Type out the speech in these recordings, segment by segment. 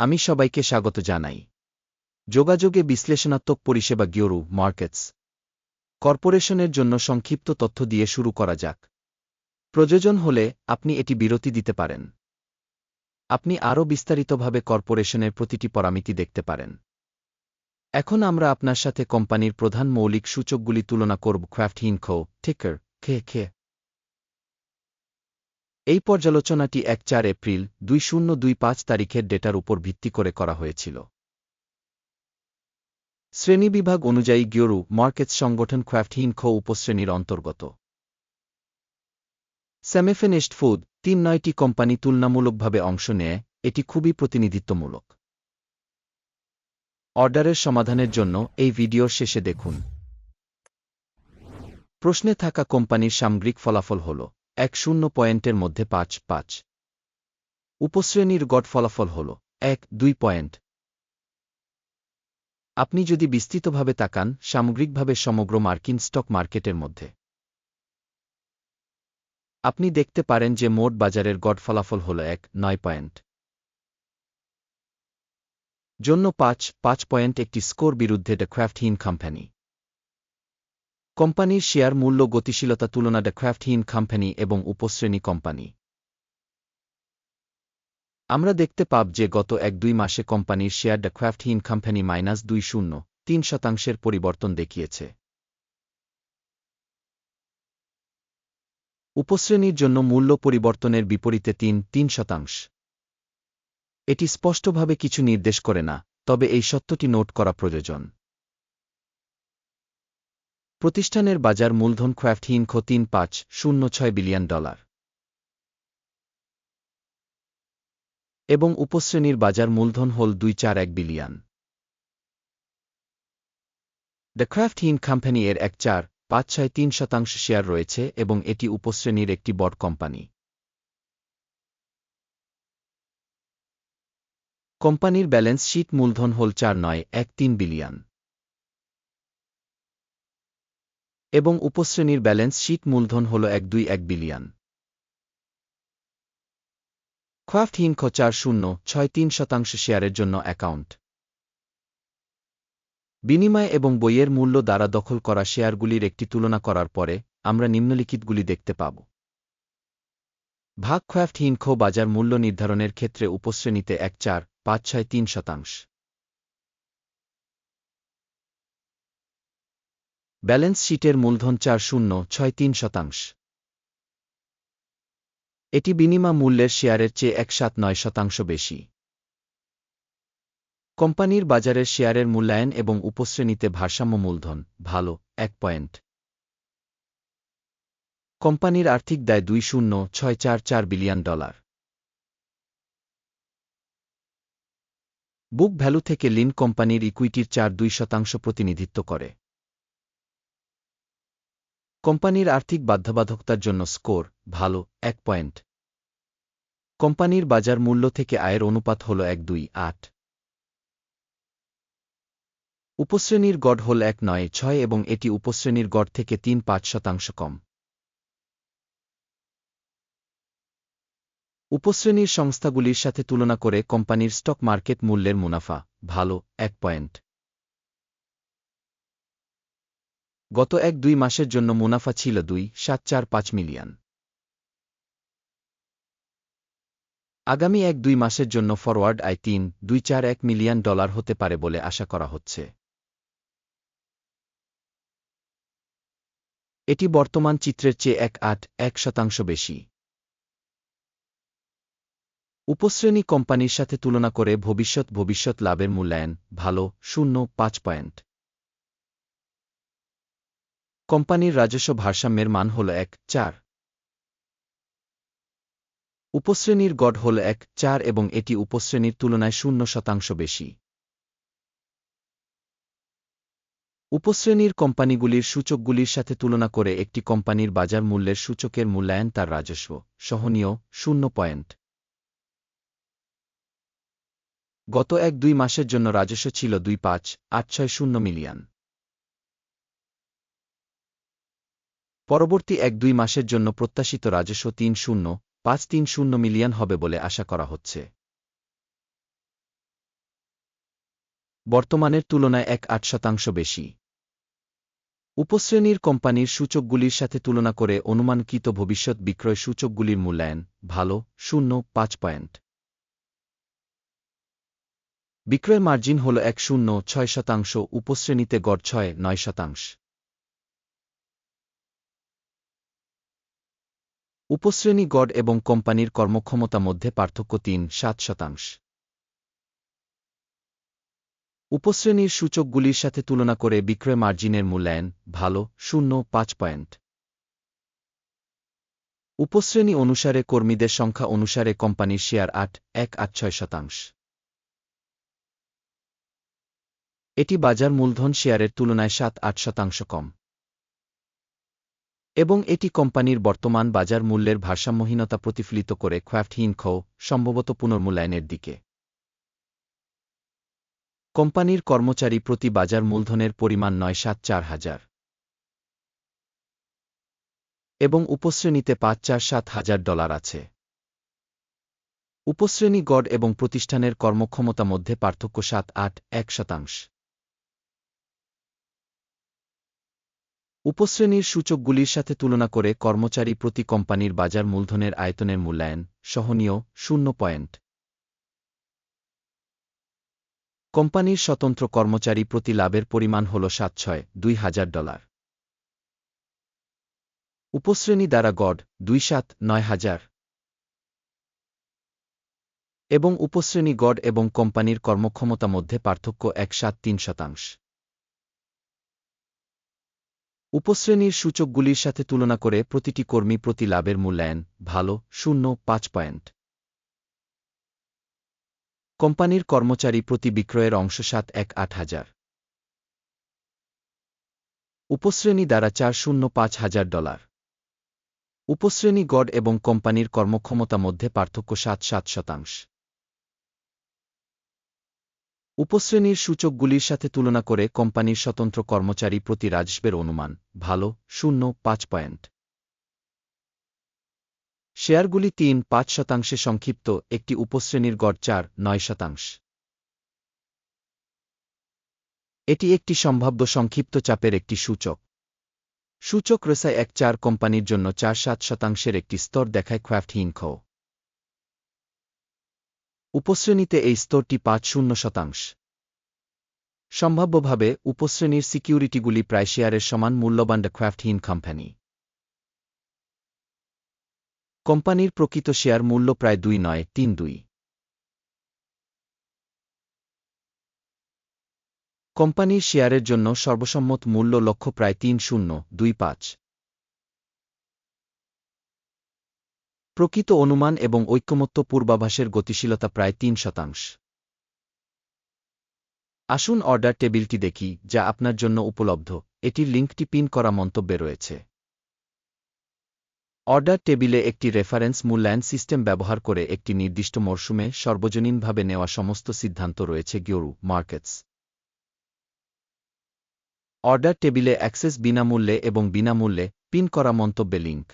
আমি সবাইকে স্বাগত জানাই। যোগাযোগে বিশ্লেষণাত্মক পরিষেবা গিওরু মার্কেটস। কর্পোরেশনের জন্য সংক্ষিপ্ত তথ্য দিয়ে শুরু করা যাক। প্রয়োজন হলে আপনি এটি বিরতি দিতে পারেন। আপনি আরও বিস্তারিতভাবে কর্পোরেশনের প্রতিটি পরামিতি দেখতে পারেন। এখন আমরা আপনার সাথে কোম্পানির প্রধান মৌলিক সূচকগুলি তুলনা করব ক্রাফট হিনখো, টিকার, খে খে। এই পর্যালোচনাটি এক চার এপ্রিল দুই শূন্য দুই পাঁচ তারিখের ডেটার উপর ভিত্তি করে করা হয়েছিল। শ্রেণীবিভাগ অনুযায়ী গিওরু মার্কেটস সংগঠন ক্রাফটহীন খো উপশ্রেণীর অন্তর্গত। সেমিফিনিশড ফুড তিন নয়টি কোম্পানি তুলনামূলকভাবে অংশ নেয়, এটি খুবই প্রতিনিধিত্বমূলক। অর্ডারের সমাধানের জন্য এই ভিডিওর শেষে দেখুন। প্রশ্নে থাকা কোম্পানির সামগ্রিক ফলাফল হল এক শূন্য পয়েন্টের মধ্যে পাঁচ পাঁচ। উপশ্রেণীর গড় ফলাফল হল এক, দুই পয়েন্ট। আপনি যদি বিস্তৃতভাবে তাকান, সামগ্রিকভাবে সমগ্র মার্কিন স্টক মার্কেটের মধ্যে। আপনি দেখতে পারেন যে মোট বাজারের গড় ফলাফল হল এক, নয় পয়েন্ট। জন্য পাঁচ পাঁচ পয়েন্ট একটি স্কোর বিরুদ্ধে দ্য ক্রাফটহীন কোম্পানি কোম্পানির শেয়ার মূল্য গতিশীলতা তুলনা দ্য ক্রাফটহীন কোম্পানি এবং উপশ্রেণী কোম্পানি। আমরা দেখতে পাব যে গত এক দুই মাসে কোম্পানির শেয়ার দ্য ক্রাফটহীন কোম্পানি মাইনাস দুই শূন্য, তিন শতাংশের পরিবর্তন দেখিয়েছে। উপশ্রেণীর জন্য মূল্য পরিবর্তনের বিপরীতে তিন তিন শতাংশ। এটি স্পষ্টভাবে কিছু নির্দেশ করে না, তবে এই সত্যটি নোট করা প্রয়োজন। প্রতিষ্ঠানের বাজার মূলধন ক্রাফটহীন খো তিন পাঁচ শূন্য ছয় বিলিয়ন ডলার। এবং উপশ্রেণীর বাজার মূলধন হল দুই চার এক বিলিয়ন। দ্য ক্রাফটহীন কোম্পানি এর এক চার পাঁচ ছয় তিন শতাংশ শেয়ার রয়েছে এবং এটি উপশ্রেণীর একটি বড় কোম্পানি। কোম্পানির ব্যালেন্স শিট মূলধন হল চার নয় এক তিন বিলিয়ন। এবং উপশ্রেণীর ব্যালেন্স শিট মূলধন হল এক দুই এক বিলিয়ন। ক্রাফটহীন খ চার শূন্য ছয় তিন শতাংশ শেয়ারের জন্য অ্যাকাউন্ট। বিনিময় এবং বইয়ের মূল্য দ্বারা দখল করা শেয়ারগুলির একটি তুলনা করার পরে আমরা নিম্নলিখিতগুলি দেখতে পাব। ভাগ ক্রাফটহীন খো বাজার মূল্য নির্ধারণের ক্ষেত্রে উপশ্রেণীতে এক চার পাঁচ ছয় তিন শতাংশ। ব্যালেন্স শিটের মূলধন চার শূন্য ছয় তিন শতাংশ। এটি বিনিময় মূল্যের শেয়ারের চেয়ে এক সাত নয় শতাংশ বেশি। কোম্পানির বাজারের শেয়ারের মূল্যায়ন এবং উপশ্রেণীতে ভারসাম্য মূলধন, ভালো, এক পয়েন্ট। কোম্পানির আর্থিক দায় দুই শূন্য ছয় চার চার বিলিয়ন ডলার। বুক ভ্যালু থেকে লিন কোম্পানির ইকুইটির চার দুই শতাংশ প্রতিনিধিত্ব করে। কোম্পানির আর্থিক বাধ্যবাধকতার জন্য স্কোর, ভালো, এক পয়েন্ট। কোম্পানির বাজার মূল্য থেকে আয়ের অনুপাত হল এক দুই আট। উপশ্রেণীর গড় হল এক নয় ছয় এবং এটি উপশ্রেণীর গড় থেকে তিন পাঁচ শতাংশ কম। উপশ্রেণীর সংস্থাগুলির সাথে তুলনা করে কোম্পানির স্টক মার্কেট মূল্যের মুনাফা, ভালো, এক পয়েন্ট। গত এক দুই মাসের জন্য মুনাফা ছিল দুই, সাত, চার, পাঁচ মিলিয়ন। আগামী এক দুই মাসের জন্য ফরওয়ার্ড আয় তিন, দুই, চার, এক মিলিয়ন ডলার হতে পারে বলে আশা করা হচ্ছে। এটি বর্তমান চিত্রের চেয়ে এক আট, এক শতাংশ বেশি। উপশ্রেণী কোম্পানির সাথে তুলনা করে ভবিষ্যৎ ভবিষ্যৎ লাভের মূল্যায়ন ভালো, শূন্য, পাঁচ পয়েন্ট। কোম্পানির রাজস্ব ভারসাম্যের মান হল এক, চার। উপশ্রেণীর গড় হল এক, চার এবং এটি উপশ্রেণীর তুলনায় শূন্য শতাংশ বেশি। উপশ্রেণীর কোম্পানিগুলির সূচকগুলির সাথে তুলনা করে একটি কোম্পানির বাজার মূল্যের সূচকের মূল্যায়ন তার রাজস্ব, সহনীয়, শূন্য পয়েন্ট। গত এক দুই মাসের জন্য রাজস্ব ছিল দুই পাঁচ, আট ছয় শূন্য মিলিয়ন। পরবর্তী এক দুই মাসের জন্য প্রত্যাশিত রাজস্ব তিন শূন্য, পাঁচ তিন শূন্য মিলিয়ন হবে বলে আশা করা হচ্ছে। বর্তমানের তুলনায় এক আট শতাংশ বেশি। উপশ্রেণীর কোম্পানির সূচকগুলির সাথে তুলনা করে অনুমানকৃত ভবিষ্যৎ বিক্রয় সূচকগুলির মূল্যায়ন ভালো, শূন্য, পাঁচ পয়েন্ট। বিক্রয় মার্জিন হল এক শূন্য, ছয় শতাংশ, উপশ্রেণীতে গড় ছয়, নয় শতাংশ। উপশ্রেণী গড় এবং কোম্পানির কর্মক্ষমতা মধ্যে পার্থক্য তিন, সাত শতাংশ। উপশ্রেণীর সূচকগুলির সাথে তুলনা করে বিক্রয় মার্জিনের মূল্যায়ন ভালো, শূন্য, পাঁচ পয়েন্ট। উপশ্রেণী অনুসারে কর্মীদের সংখ্যা অনুসারে কোম্পানির শেয়ার আট, এক আট ছয় শতাংশ। এটি বাজার মূলধন শেয়ারের তুলনায় সাত আট শতাংশ কম। এবং এটি কোম্পানির বর্তমান বাজার মূল্যের ভারসাম্যহীনতা প্রতিফলিত করে ক্র্যাফটহীন খৌ সম্ভবত পুনর্মূল্যায়নের দিকে। কোম্পানির কর্মচারী প্রতি বাজার মূলধনের পরিমাণ নয় সাত চার হাজার। এবং উপশ্রেণীতে পাঁচ চার সাত হাজার ডলার আছে। উপশ্রেণী গড় এবং প্রতিষ্ঠানের কর্মক্ষমতা মধ্যে পার্থক্য সাত আট এক শতাংশ। উপশ্রেণীর সূচকগুলির সাথে তুলনা করে কর্মচারী প্রতি কোম্পানির বাজার মূলধনের আয়তনের মূল্যায়ন সহনীয় শূন্য পয়েন্ট। কোম্পানির স্বতন্ত্র কর্মচারী প্রতি লাভের পরিমাণ হল সাত ছয় দুই হাজার ডলার। উপশ্রেণী দ্বারা গড় দুই সাত নয় হাজার। এবং উপশ্রেণী গড় এবং কোম্পানির কর্মক্ষমতা মধ্যে পার্থক্য এক সাত তিন শতাংশ। উপশ্রেণীর সূচকগুলির সাথে তুলনা করে প্রতিটি কর্মী প্রতি লাভের মূল্যায়ন ভালো, শূন্য, পাঁচ পয়েন্ট। কোম্পানির কর্মচারী প্রতি বিক্রয়ের অংশ সাত, এক, আট হাজার। উপশ্রেণী দ্বারা চার, শূন্য, পাঁচ হাজার ডলার। উপশ্রেণী গড় এবং কোম্পানির কর্মক্ষমতা মধ্যে পার্থক্য সাত সাত শতাংশ। উপশ্রেণীর সূচকগুলির সাথে তুলনা করে কোম্পানির স্বতন্ত্র কর্মচারী প্রতি রাজস্বের অনুমান, ভালো, শূন্য, পাঁচ পয়েন্ট। শেয়ারগুলি তিন, পাঁচ শতাংশে সংক্ষিপ্ত, একটি উপশ্রেণীর গড় চার, নয় শতাংশ। এটি একটি সম্ভাব্য সংক্ষিপ্ত চাপের একটি সূচক। সূচক রেসায় এক চার কোম্পানির জন্য চার সাত শতাংশের একটি স্তর দেখায় ক্রাফট হিংখ উপশ্রেণীতে এই স্তরটি পাঁচ শূন্য শতাংশ। সম্ভাব্যভাবে উপশ্রেণীর সিকিউরিটিগুলি প্রায় শেয়ারের সমান মূল্যবান ক্রাফটহীন কোম্পানি। কোম্পানির প্রকৃত শেয়ার মূল্য প্রায় দুই নয়, তিন দুই। কোম্পানির শেয়ারের জন্য সর্বসম্মত মূল্য লক্ষ্য প্রায় তিন শূন্য, দুই পাঁচ। প্রকৃত অনুমান এবং ঐক্যমত্য পূর্বাভাসের গতিশীলতা প্রায় তিন শতাংশ। আসুন অর্ডার টেবিলটি দেখি, যা আপনার জন্য উপলব্ধ। এটির লিঙ্কটি পিন করা মন্তব্যে রয়েছে। অর্ডার টেবিলে একটি রেফারেন্স মূল্যায়ন সিস্টেম ব্যবহার করে একটি নির্দিষ্ট মরশুমে সর্বজনীনভাবে নেওয়া সমস্ত সিদ্ধান্ত রয়েছে গিওরু মার্কেটস। অর্ডার টেবিলে অ্যাক্সেস বিনামূল্যে এবং বিনামূল্যে পিন করা মন্তব্যে লিঙ্ক।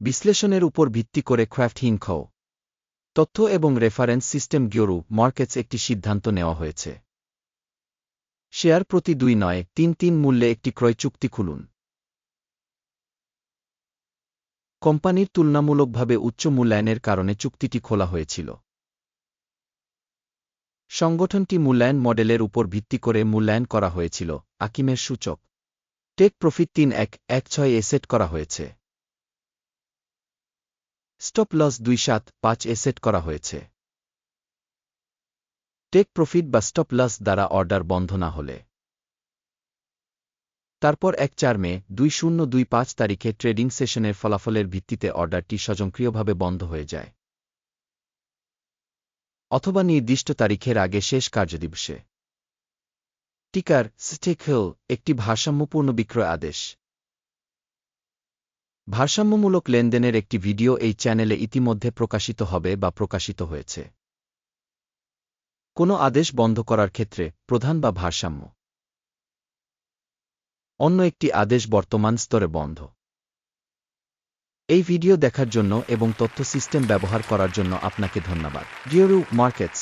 বিশ্লেষণের উপর ভিত্তি করে ক্র্যাফট হিংখাও। তথ্য এবং রেফারেন্স সিস্টেম গিওরু মার্কেটস একটি সিদ্ধান্ত নেওয়া হয়েছে। শেয়ার প্রতি দুই নয়, তিন তিন মূল্যে একটি ক্রয় চুক্তি খুলুন। কোম্পানির তুলনামূলকভাবে উচ্চ মূল্যায়নের কারণে চুক্তিটি খোলা হয়েছিল। সংগঠনটি মূল্যায়ন মডেলের উপর ভিত্তি করে মূল্যায়ন করা হয়েছিল, আকিমের সূচক। টেক প্রফিট তিন এক এক ছয় এসেট করা হয়েছে। স্টপ লস দুই সাত পাঁচ এ সেট করা হয়েছে। টেক প্রফিট বা স্টপ লস দ্বারা অর্ডার বন্ধ না হলে। তারপর এক চার মে দুই শূন্য দুই পাঁচ তারিখে ট্রেডিং সেশনের ফলাফলের ভিত্তিতে অর্ডারটি স্বয়ংক্রিয়ভাবে বন্ধ হয়ে যায়। অথবা নির্দিষ্ট তারিখের আগে শেষ কার্যদিবসে। টিকার স্টেক একটি ভারসাম্যপূর্ণ বিক্রয় আদেশ। ভারসাম্যমূলক লেনদেনের একটি ভিডিও এই চ্যানেলে ইতিমধ্যে প্রকাশিত হবে বা প্রকাশিত হয়েছে। কোনো আদেশ বন্ধ করার ক্ষেত্রে প্রধান বা ভারসাম্য। অন্য একটি আদেশ বর্তমান স্তরে বন্ধ। এই ভিডিও দেখার জন্য এবং তথ্য সিস্টেম ব্যবহার করার জন্য আপনাকে ধন্যবাদ। ডিওরু মার্কেটস